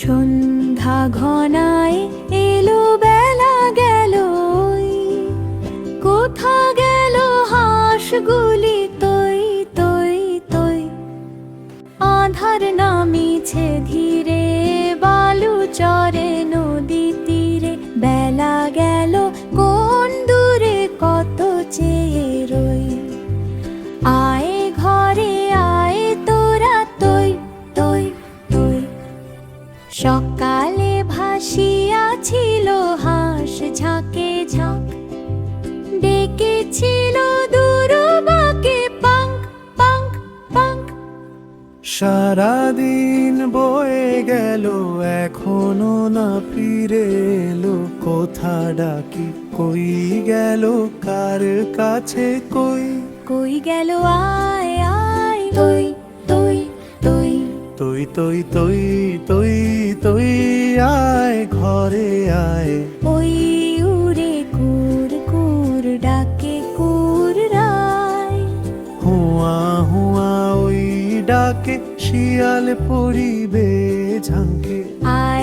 সন্ধ্যা ঘনায় এলো বেলা গেল কোথা গেল হাঁসগুলি তৈ তৈ তৈ। আধার নামিছে ধীরে সকালে ভাসিয়াছিল হাঁস ঝাঁকে ঝাঁক। ডেকেছিল দুরবাকে পাঙ্ক পাঙ্ক পাঙ্ক। সারাদিন বয়ে গেল এখনও না ফিরে এলো। কোথা ডাকি কই গেল কার কাছে কই? কই গেল আয় আয় তৈ তুই তুই তুই তুই তুই আয় ঘরে আয়। ওই উড়ে কুর কুর ডাকে কুর রায়। হুয়া হুয়া ওই ডাকে শিয়াল পরিবে ঝাঁকে। আয়